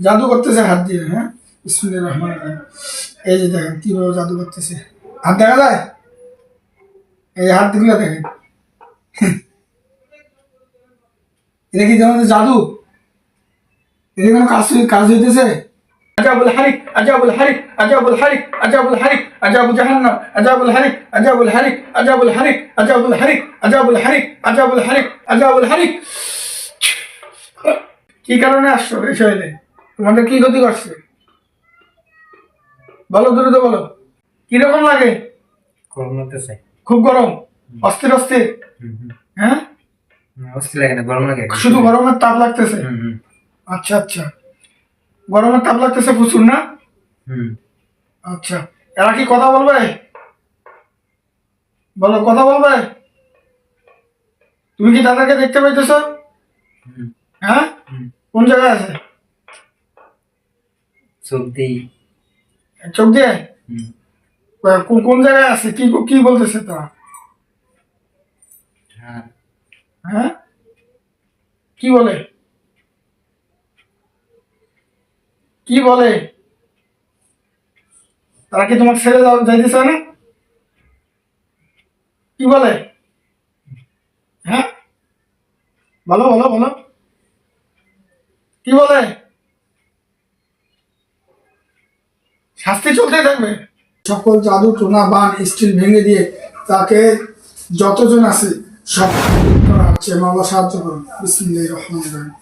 জাদু করতেছে হাত দিয়ে হ্যাঁ বিসমিল্লাহির রহমানির রহিম এই যে দেখেন কিভাবে জাদু করতেছে হাত দেখা যায় এই হাত দিগুলো দেখেন এটা কি যেমন জাদু এটা কোনো কাজ কাজ হইতেছে عجاب الحريق عجاب الحريق عجاب الحريق عجاب الحريق عجاب جهنم عجاب الحريق عجاب الحريق عجاب الحريق عجاب الحريق عجاب الحريق عجاب الحريق عجاب الحريق কি কারণে আসছো এই শরীরে তোমাদের কি ক্ষতি করছে? বলো দ্রুত বলো। কীরকম লাগে? গরম লাগতেছে। খুব গরম? অস্থির অস্থির? হ্যাঁ? অস্থির লাগে না গরম লাগে। শুধু গরমের তাপ লাগতেছে? আচ্ছা আচ্ছা। গরমের তাপ লাগতেছে প্রচুর না? আচ্ছা। এরা কি কথা বলবে? বলো কথা বলবে? তুমি কি দাদাকে দেখতে পাইতেছ? হ্যাঁ? কোন জায়গায় আছে? চোখ দিই চোখ দিয়ে? কোন কোন জায়গায় আছে? কি কি বলতেছে তারা হ্যাঁ। হ্যাঁ? কি বলে? কি বলে? তারা কি তোমাকে ছেড়ে যাও- যাইতেছে না? কি বলে? হ্যাঁ? বলো বলো বলো। কি বলে? শাস্তি চলতেই থাকবে। সকল জাদু টোনা বান স্টিল ভেঙে দিয়ে তাকে যতজন আছে সব করা হচ্ছে মাওলা সাহায্য করুন। বিসমিল্লাহির রহমানির রহিম।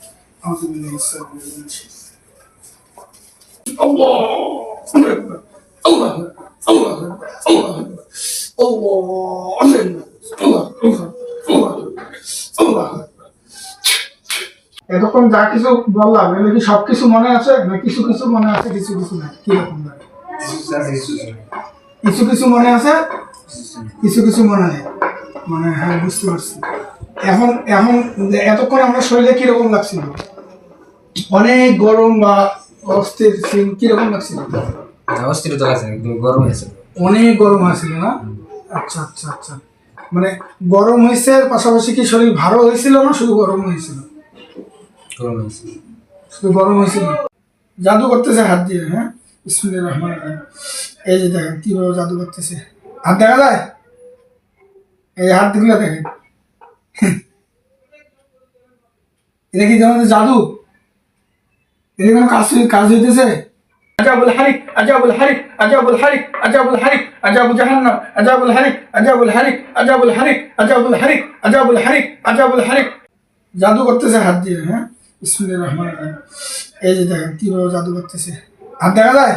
এতক্ষণ যা কিছু বললাম এগুলো কি সব কিছু মনে আছে? না কিছু কিছু মনে আছে কিছু কিছু না কীরকম লাগে? কিছু কিছু মনে আছে? কিছু কিছু মনে নেই। মানে হ্যাঁ বুঝতে পারছি। এখন এখন এতক্ষণ আমার শরীরে কীরকম লাগছিল? অনেক গরম বা অস্থির ছিল কীরকম লাগছিল? অস্থির তো লাগছে গরম হয়েছে। অনেক গরম হয়েছিল না? আচ্ছা আচ্ছা আচ্ছা। মানে গরম হয়েছে পাশাপাশি কি শরীর ভালো হয়েছিল না শুধু গরম হয়েছিল? গরম হয়েছে। শুধু গরম হয়েছিল। জাদু করতেছে হাত দিয়ে হ্যাঁ? বিসমিল্লাহির রহমানির রহিম এই যে দেখেন কিভাবে জাদু করতেছে হাত দেখা যায় এই হাত দিগুলো দেখেন এটা কি যেমন জাদু এটা কোনো কাজ কাজ হইতেছে عجاب الحريق عجاب الحريق عجاب الحريق عجاب الحريق عجاب جهنم عجاب الحريق عجاب الحريق عجاب الحريق عجاب الحريق عجاب الحريق عجاب الحريق জাদু করতেছে হাত দিয়ে হ্যাঁ বিসমিল্লাহির রহমানির রহিম এই যে দেখেন কিভাবে জাদু করতেছে হাত দেখা যায়